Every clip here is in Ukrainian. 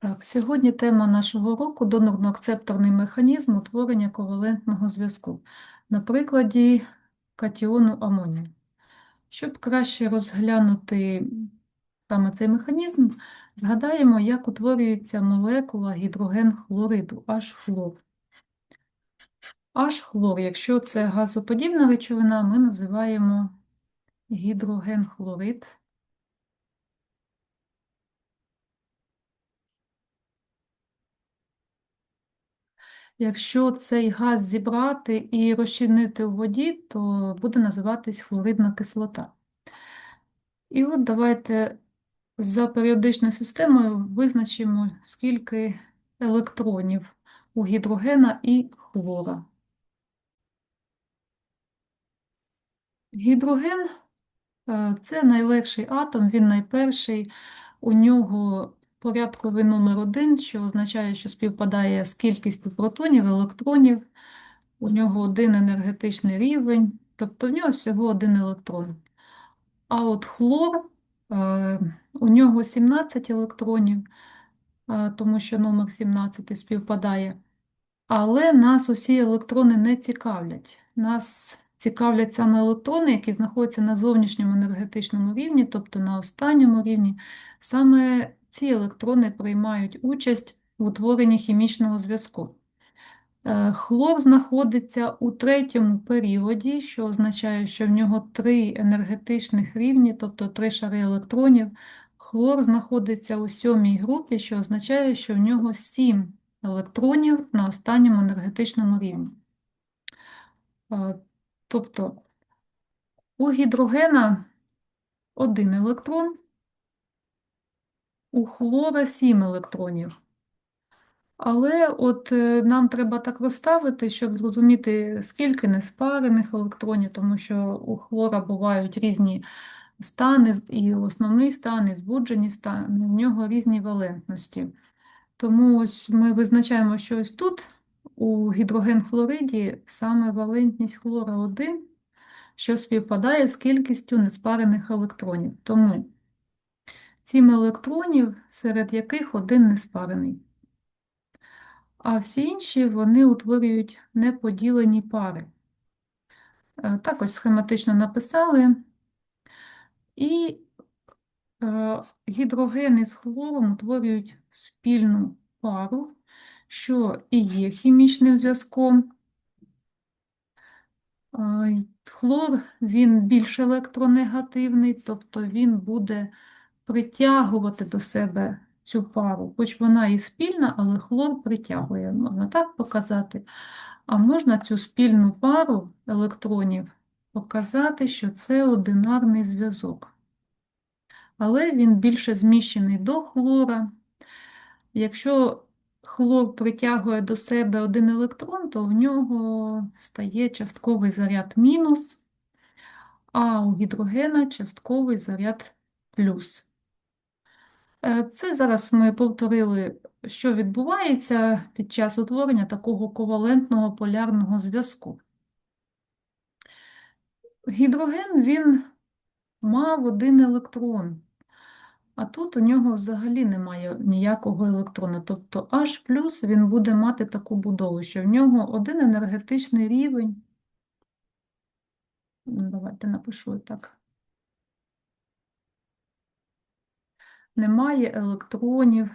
Так, сьогодні тема нашого уроку донорно-акцепторний механізм утворення ковалентного зв'язку на прикладі катіону амонію. Щоб краще розглянути саме цей механізм, згадаємо, як утворюється молекула гідроген хлориду H-хлор. H-хлор, якщо це газоподібна речовина, ми називаємо гідроген хлорид. Якщо цей газ зібрати і розчинити у воді, то буде називатись хлоридна кислота. І от давайте за періодичною системою визначимо, скільки електронів у гідрогена і хлора. Гідроген е, це найлегший атом, він найперший. У нього порядковий номер один, що означає, що співпадає з кількістю протонів, електронів. У нього один енергетичний рівень, тобто в нього всього один електрон. А от хлор, е, у нього 17 електронів, е, тому що номер 17 співпадає. Але нас усі електрони не цікавлять. Нас цікавлять саме електрони, які знаходяться на зовнішньому енергетичному рівні, тобто на останньому рівні. Саме ці електрони приймають участь в утворенні хімічного зв'язку. Е, хлор знаходиться у третьому періоді, що означає, що в нього три енергетичних рівні, тобто три шари електронів. Хлор знаходиться у сьомій групі, що означає, що в нього сім електронів на останньому енергетичному рівні. Е, Тобто у гідрогена один електрон, у хлора сім електронів. Але от е, нам треба так розставити, щоб зрозуміти, скільки неспарених електронів, тому що у хлора бувають різні стани, і основний стан, і збуджені стани, в нього різні валентності. Тому ось ми визначаємо, що ось тут у гідрогенхлориді саме валентність хлора 1, що співпадає з кількістю неспарених електронів. Тому сім електронів, серед яких один неспарений а всі інші вони утворюють неподілені пари. Е, Так ось схематично написали. І е, гідроген із хлором утворюють спільну пару, що і є хімічним зв'язком. Е, Хлор він більш електронегативний, тобто він буде притягувати до себе цю пару, хоч вона і спільна, але хлор притягує, можна так показати. А можна цю спільну пару електронів показати, що це одинарний зв'язок. Але він більше зміщений до хлора. Якщо хлор притягує до себе один електрон, то в нього стає частковий заряд мінус, а у гідрогена частковий заряд плюс. Е, Це зараз ми повторили, що відбувається під час утворення такого ковалентного полярного зв'язку. Гідроген він мав один електрон, а тут у нього взагалі немає ніякого електрона. Тобто H він буде мати таку будову, що в нього один енергетичний рівень. Давайте напишу так. Немає електронів.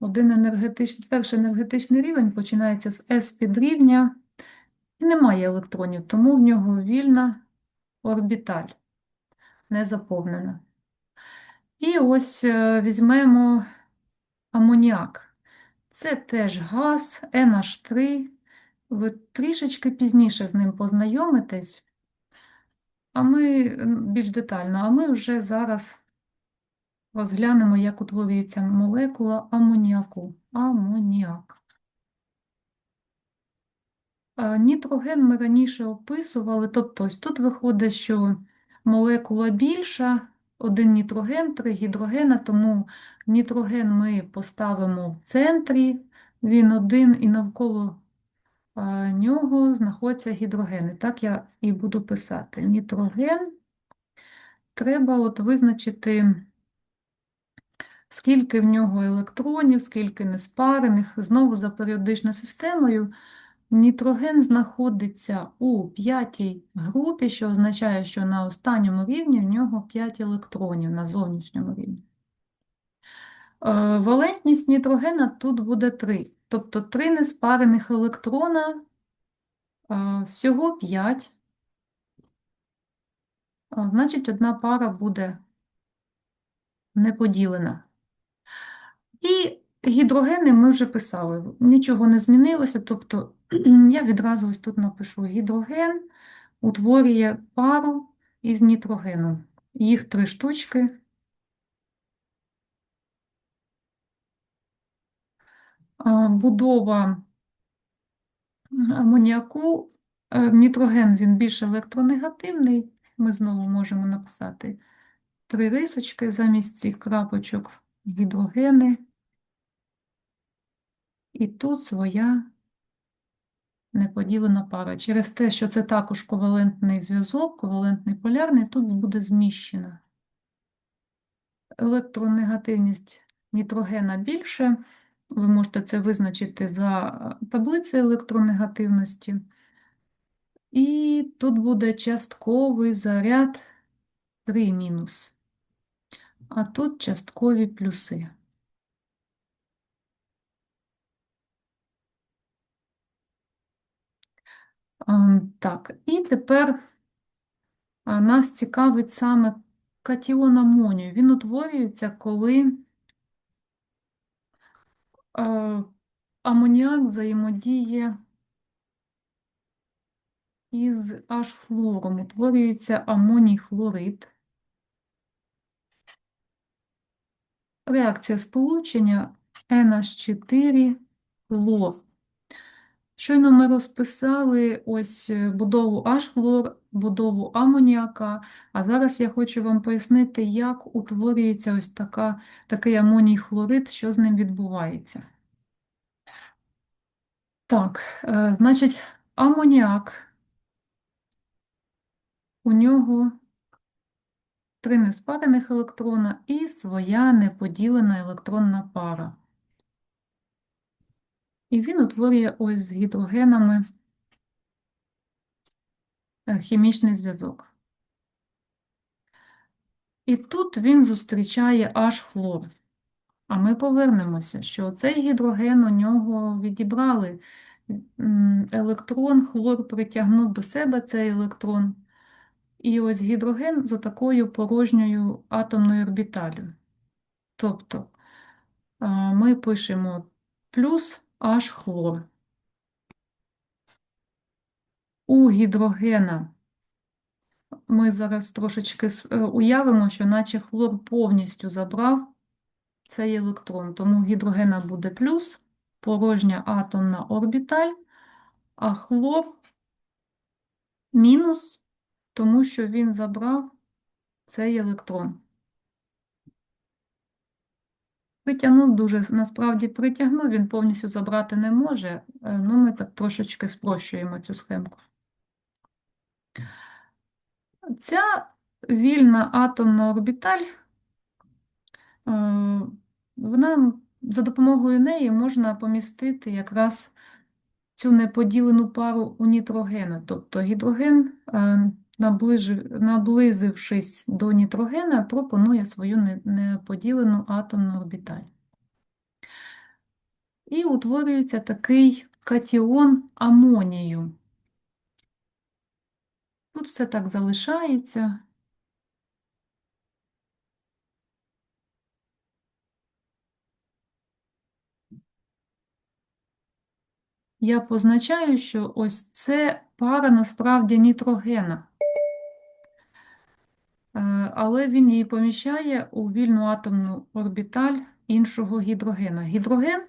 Один енергетичний, перший енергетичний рівень починається з S підрівня і немає електронів, тому в нього вільна орбіталь, не заповнена. І ось е, візьмемо амоніак. Це теж газ NH3. Ви трішечки пізніше з ним познайомитесь, а ми більш детально, а ми вже зараз розглянемо, як утворюється молекула амоніаку. Амоніак. Е, Нітроген ми раніше описували, тобто ось тут виходить, що молекула більша, один нітроген, три гідрогена, тому нітроген ми поставимо в центрі, він один і навколо е, нього знаходяться гідрогени. Так я і буду писати. Нітроген треба от визначити скільки в нього електронів, скільки неспарених. Знову за періодичною системою нітроген знаходиться у п'ятій групі, що означає, що на останньому рівні в нього 5 електронів на зовнішньому рівні. Е, Валентність нітрогена тут буде 3, тобто 3 неспарених електрона, е, всього 5. Значить, одна пара буде не поділена. І гідрогени ми вже писали, нічого не змінилося, тобто я відразу ось тут напишу гідроген утворює пару із нітрогеном. Їх три штучки. Будова амоніаку, е, нітроген він більш електронегативний. Ми знову можемо написати три рисочки замість цих крапочок гідрогени. І тут своя неподілена пара. Через те, що це також ковалентний зв'язок, ковалентний полярний, тут буде зміщена. Електронегативність нітрогена більше. Ви можете це визначити за таблицею електронегативності. І тут буде частковий заряд 3 мінус, а тут часткові плюси. А, Так, і тепер нас цікавить саме катіон амонію. Він утворюється, коли амоніак взаємодіє із H-хлором. Утворюється амоній хлорид. Реакція сполучення NH4 хлор. Щойно ми розписали ось е, будову H-хлор, будову амоніака, а зараз я хочу вам пояснити, як утворюється ось така, такий амоній хлорид, що з ним відбувається. Так, е, значить, амоніак, у нього три неспарених електрона і своя неподілена електронна пара. І він утворює ось з гідрогенами е, хімічний зв'язок. І тут він зустрічає H-хлор. А ми повернемося, що цей гідроген у нього відібрали електрон, хлор притягнув до себе цей електрон. І ось гідроген з такою порожньою атомною орбіталю. Тобто ми пишемо плюс H-хлор. У гідрогена ми зараз трошечки е, уявимо, що наче хлор повністю забрав цей електрон, тому гідрогена буде плюс, порожня атомна орбіталь, а хлор мінус, тому що він забрав цей електрон. Притягнув дуже, насправді притягнув, він повністю забрати не може, е, ну ми так трошечки спрощуємо цю схемку. Ця вільна атомна орбіталь, е, вона за допомогою неї можна помістити якраз цю неподілену пару у нітрогена. Тобто гідроген, е, наблизившись до нітрогена, пропонує свою неподілену атомну орбіталь. І утворюється такий катіон амонію. Тут все так залишається. Я позначаю, що ось це пара насправді нітрогена. Але він її поміщає у вільну атомну орбіталь іншого гідрогена. Гідроген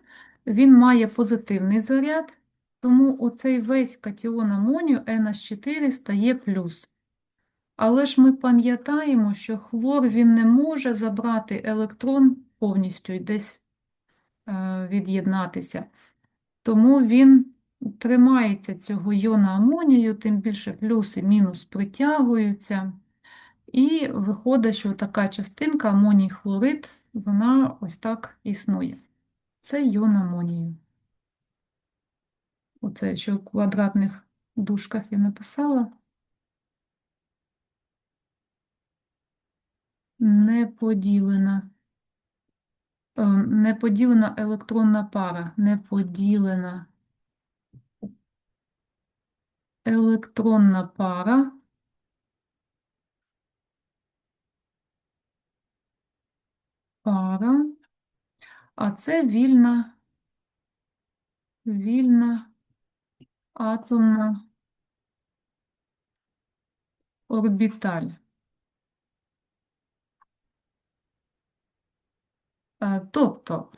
він має позитивний заряд, тому оцей весь катіон амонію NH4 стає плюс. Але ж ми пам'ятаємо, що хлор він не може забрати електрон повністю і десь е, від'єднатися. Тому він тримається цього йона амонію, тим більше плюс і мінус притягуються. І виходить, що така частинка амоній хлорид вона ось так існує. Це йон амонію. Оце, що в квадратних дужках я написала. Неподілена. Е, Неподілена електронна пара. Неподілена електронна пара. Пара. А це вільна, вільна атомна орбіталь. Е, Тобто,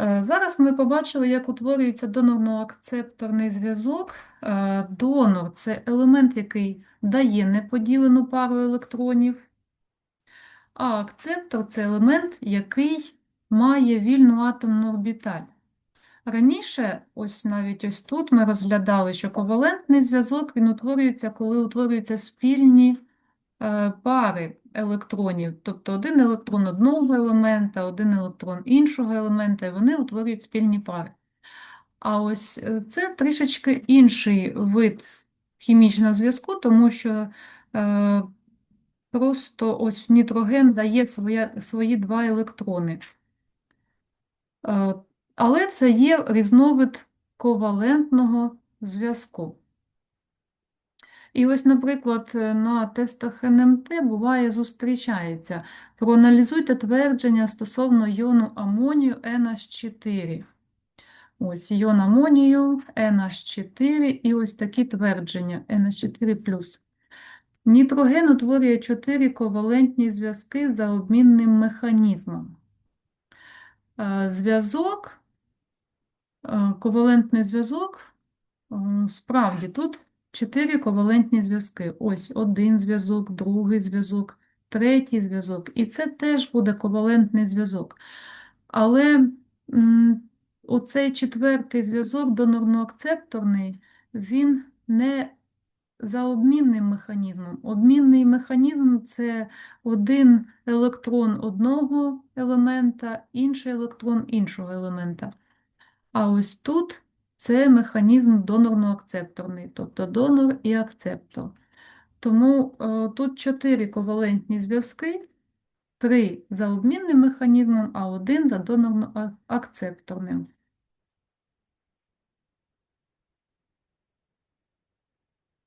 е, зараз ми побачили, як утворюється донорно-акцепторний зв'язок. Е, Донор це елемент, який дає неподілену пару електронів, а акцептор це елемент, який має вільну атомну орбіталь. Раніше, ось навіть ось тут ми розглядали, що ковалентний зв'язок він утворюється, коли утворюються спільні е, пари електронів, тобто один електрон одного елемента, один електрон іншого елемента, і вони утворюють спільні пари. А ось е, це трішечки інший вид хімічного зв'язку, тому що е, просто ось нітроген дає своя, свої два електрони. Е, але це є різновид ковалентного зв'язку. І ось, наприклад, на тестах НМТ буває зустрічається. Проаналізуйте твердження стосовно йону амонію NH4. Ось йон амонію, NH4 і ось такі твердження NH4+. Нітроген утворює 4 ковалентні зв'язки за обмінним механізмом. Е, Зв'язок, е, ковалентний зв'язок, е, справді тут чотири ковалентні зв'язки. Ось один зв'язок, другий зв'язок, третій зв'язок. І це теж буде ковалентний зв'язок. Але оцей четвертий зв'язок, донорно-акцепторний, він не за обмінним механізмом. Обмінний механізм це один електрон одного елемента, інший електрон іншого елемента. А ось тут це механізм донорно-акцепторний, тобто донор і акцептор. Тому е, тут чотири ковалентні зв'язки, три за обмінним механізмом, а один за донорно-акцепторним.